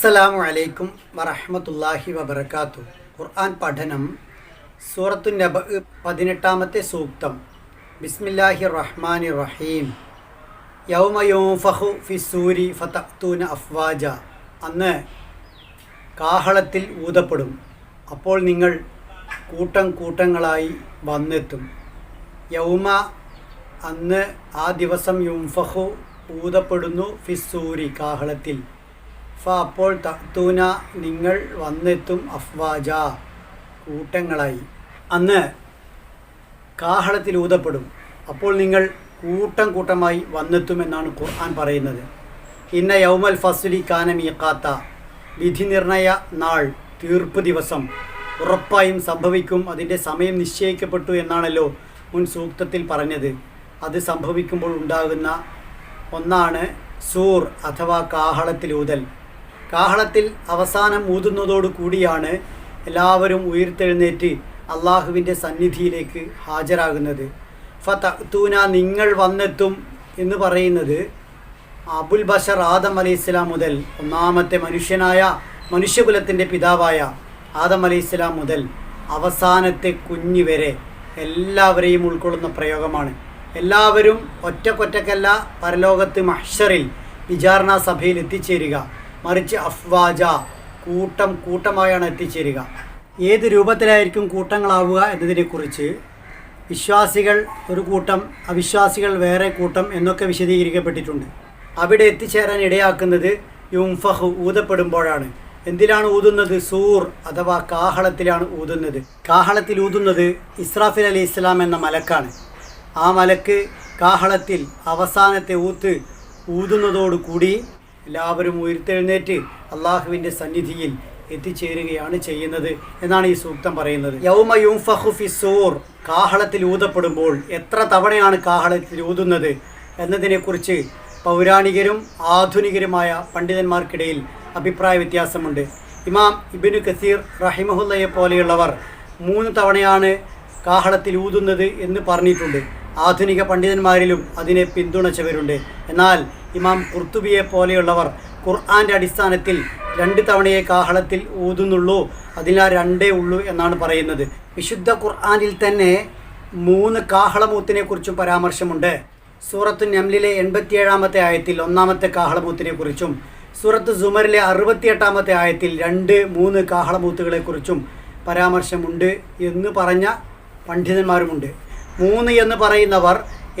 അസ്സലാമു അലൈക്കും വറഹ്മത്തുള്ളാഹി വബർക്കാത്തു ഖുർആൻ പഠനം സൂറത്തു നബ പതിനെട്ടാമത്തെ സൂക്തം. ബിസ്മില്ലാഹി റഹ്മാൻ റഹീം യൗമ യൂഫഹു ഫിസൂരി ഫതൂന അഫ്വാജ. അന്ന് കാഹളത്തിൽ ഊതപ്പെടും. അപ്പോൾ നിങ്ങൾ കൂട്ടം കൂട്ടങ്ങളായി വന്നെത്തും. യൗമ അന്ന് ആ ദിവസം യുംഫഹു ഊതപ്പെടുന്നു ഫിസൂരി കാഹളത്തിൽ. ഫ അപ്പോൾ തൂന നിങ്ങൾ വന്നെത്തും അഫ്വാജ. കൂട്ടങ്ങളായി. അന്ന് കാഹളത്തിൽ ഊതപ്പെടും. അപ്പോൾ നിങ്ങൾ കൂട്ടം കൂട്ടമായി വന്നെത്തുമെന്നാണ് ഖുർആൻ പറയുന്നത്. ഇന്ന യൗമൽ ഫസ്ലി കാന മീക്കാത്ത വിധി നിർണയ നാൾ തീർപ്പ് ദിവസം. ഉറപ്പായും സംഭവിക്കും. അതിന്റെ സമയം നിശ്ചയിക്കപ്പെട്ടു എന്നാണല്ലോ മുൻ സൂക്തത്തിൽ പറഞ്ഞത്. അത് സംഭവിക്കുമ്പോൾ ഉണ്ടാകുന്ന ഒന്നാണ് സൂർ അഥവാ കാഹളത്തിലൂതൽ കാഹളത്തിൽ അവസാനം കൂടിയാണ് എല്ലാവരും ഉയർത്തെഴുന്നേറ്റ് അള്ളാഹുവിന്റെ സന്നിധിയിലേക്ക് ഹാജരാകുന്നത്. ഫൂന നിങ്ങൾ വന്നെത്തും എന്ന് പറയുന്നത് അബുൽ ബഷർ ആദം അലൈഹി ഇസ്ലാം മുതൽ ഒന്നാമത്തെ മനുഷ്യനായ മനുഷ്യകുലത്തിന്റെ പിതാവായ ആദം അലൈഹി ഇസ്ലാം മുതൽ അവസാനത്തെ കുഞ്ഞ് വരെ എല്ലാവരെയും ഉൾക്കൊള്ളുന്ന പ്രയോഗമാണ്. എല്ലാവരും ഒറ്റക്കൊറ്റക്കല്ല പരലോകത്ത് മഹ്ഷറിൽ വിചാരണ സഭയിൽ എത്തിച്ചേരുക. മറിച്ച് അഫ്വാജ കൂട്ടം കൂട്ടമായാണ് എത്തിച്ചേരുക. ഏത് രൂപത്തിലായിരിക്കും കൂട്ടങ്ങളാവുക എന്നതിനെക്കുറിച്ച് വിശ്വാസികൾ ഒരു കൂട്ടം അവിശ്വാസികൾ വേറെ കൂട്ടം എന്നൊക്കെ വിശദീകരിക്കപ്പെട്ടിട്ടുണ്ട്. അവിടെ എത്തിച്ചേരാൻ ഇടയാക്കുന്നത് യുംഫഹു ഊതപ്പെടുമ്പോഴാണ്. എന്തിലാണ് ഊതുന്നത്? സൂർ അഥവാ കാഹളത്തിലാണ് ഊതുന്നത്. കാഹളത്തിൽ ഊതുന്നത് ഇസ്രാഫിൽ അലി ഇസ്ലാം എന്ന മലക്കാണ്. ആ മലക്ക് കാഹളത്തിൽ അവസാനത്തെ ഊത്ത് ഊതുന്നതോടുകൂടി എല്ലാവരും ഉയർത്തെഴുന്നേറ്റ് അള്ളാഹുവിന്റെ സന്നിധിയിൽ എത്തിച്ചേരുകയാണ് ചെയ്യുന്നത് എന്നാണ് ഈ സൂക്തം പറയുന്നത്. യൗമ യുംഫഹു ഫി സൂർ കാഹളത്തിൽ ഊതപ്പെടുമ്പോൾ എത്ര തവണയാണ് കാഹളത്തിൽ ഊതുന്നത് എന്നതിനെക്കുറിച്ച് പൗരാണികരും ആധുനികരുമായ പണ്ഡിതന്മാർക്കിടയിൽ അഭിപ്രായ വ്യത്യാസമുണ്ട്. ഇമാം ഇബിനു കസീർ റഹിമഹുല്ലയെ പോലെയുള്ളവർ മൂന്ന് തവണയാണ് കാഹളത്തിൽ ഊതുന്നത് എന്ന് പറഞ്ഞിട്ടുണ്ട്. ആധുനിക പണ്ഡിതന്മാരിലും അതിനെ പിന്തുണച്ചവരുണ്ട്. എന്നാൽ ഇമാം കുർത്തുബിയെ പോലെയുള്ളവർ ഖുർആാന്റെ അടിസ്ഥാനത്തിൽ രണ്ട് തവണയെ കാഹളത്തിൽ ഊതുന്നുള്ളൂ. അതിനാൽ രണ്ടേ ഉള്ളൂ എന്നാണ് പറയുന്നത്. വിശുദ്ധ ഖുർആാനിൽ തന്നെ മൂന്ന് കാഹളമൂത്തിനെ കുറിച്ചും പരാമർശമുണ്ട്. സൂറത്ത് നംലിലെ എൺപത്തിയേഴാമത്തെ ആയത്തിൽ ഒന്നാമത്തെ കാഹളമൂത്തിനെ കുറിച്ചും സൂറത്ത് സുമറിലെ അറുപത്തിയെട്ടാമത്തെ ആയത്തിൽ രണ്ട് മൂന്ന് കാഹളമൂത്തുകളെക്കുറിച്ചും പരാമർശമുണ്ട് എന്ന് പറഞ്ഞ പണ്ഡിതന്മാരുമുണ്ട്. മൂന്ന് എന്ന് പറയുന്നവർ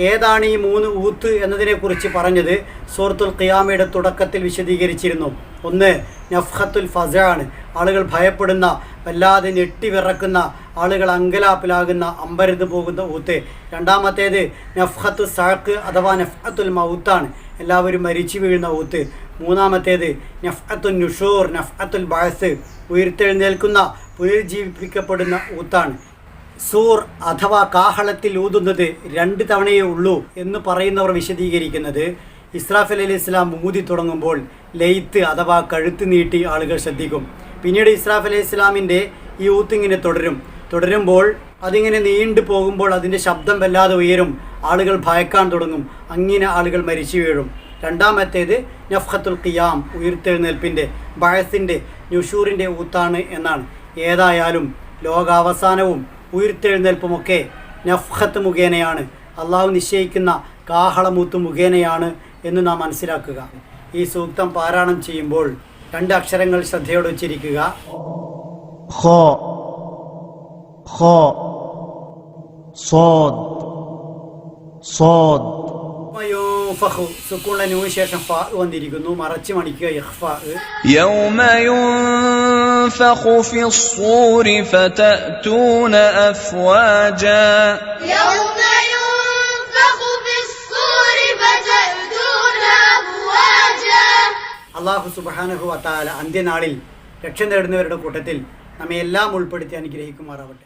ഏതാണ് ഈ മൂന്ന് ഊത്ത് എന്നതിനെക്കുറിച്ച് പറഞ്ഞത് സൂറത്തുൽ ഖിയാമയുടെ തുടക്കത്തിൽ വിശദീകരിച്ചിരുന്നു. ഒന്ന് നഫ്ഹത്തുൽ ഫസ ആണ് ആളുകൾ ഭയപ്പെടുന്ന വല്ലാതെ ഞെട്ടിവിറക്കുന്ന ആളുകൾ അങ്കലാപ്പിലാകുന്ന അമ്പരന്ന് പോകുന്ന ഊത്ത്. രണ്ടാമത്തേത് നഫ്ഹത്തു സാക്ക് അഥവാ നഫ്ഹത്തുൽ മൗത്താണ്. എല്ലാവരും മരിച്ചു വീഴുന്ന ഊത്ത്. മൂന്നാമത്തേത് നഫ്ഹത്തുൽ നുഷൂർ നഫ്ഹത്തുൽ ബാസ് ഉയർത്തെഴുന്നേൽക്കുന്ന പുനരുജ്ജീവിപ്പിക്കപ്പെടുന്ന ഊത്താണ്. സൂർ അഥവാ കാഹളത്തിൽ ഊതുന്നത് രണ്ട് തവണയേ ഉള്ളൂ എന്ന് പറയുന്നവർ വിശദീകരിക്കുന്നത്. ഇസ്രാഫൽ അലി ഇസ്ലാം ഊതി തുടങ്ങുമ്പോൾ ലെയ്ത്ത് അഥവാ കഴുത്ത് നീട്ടി ആളുകൾ ശ്രദ്ധിക്കും. പിന്നീട് ഇസ്രാഫ് അലി ഇസ്ലാമിന്റെ ഈ ഊത്ത് ഇങ്ങനെ തുടരും. തുടരുമ്പോൾ അതിങ്ങനെ നീണ്ടു പോകുമ്പോൾ അതിന്റെ ശബ്ദം വല്ലാതെ ഉയരും. ആളുകൾ ഭയക്കാൻ തുടങ്ങും. അങ്ങനെ ആളുകൾ മരിച്ചു വീഴും. രണ്ടാമത്തേത് നഫ്ഹത്തുൽ ഖിയാം ഉയർത്തെഴുന്നേൽപ്പിന്റെ ബഴസിന്റെ നുഷൂറിന്റെ ഊത്താണ് എന്നാണ്. ഏതായാലും ലോകാവസാനവും ഉയർത്തെഴുന്നേൽപ്പുമൊക്കെ നഫ്ഹത്ത് മുഖേനയാണ്. അള്ളാഹു നിശ്ചയിക്കുന്ന കാഹളമൂത്ത് മുഖേനയാണ് എന്ന് നാം മനസ്സിലാക്കുക. ഈ സൂക്തം പാരായണം ചെയ്യുമ്പോൾ രണ്ട് അക്ഷരങ്ങൾ ശ്രദ്ധയോടെ ഉച്ചരിക്കുക. സുക്കൂണ്ടനു ശേഷം വന്നിരിക്കുന്നു. മറച്ചു മണിക്കുക ينفخ في الصور فتأتون أفواجا يوم ينفخ في الصور فتأتون أفواجا അള്ളാഹു സുബാനഹു വത്താല അന്ത്യനാളിൽ രക്ഷ നേടുന്നവരുടെ കൂട്ടത്തിൽ നമ്മെ എല്ലാം ഉൾപ്പെടുത്തി അനുഗ്രഹിക്കുമാറാവട്ടെ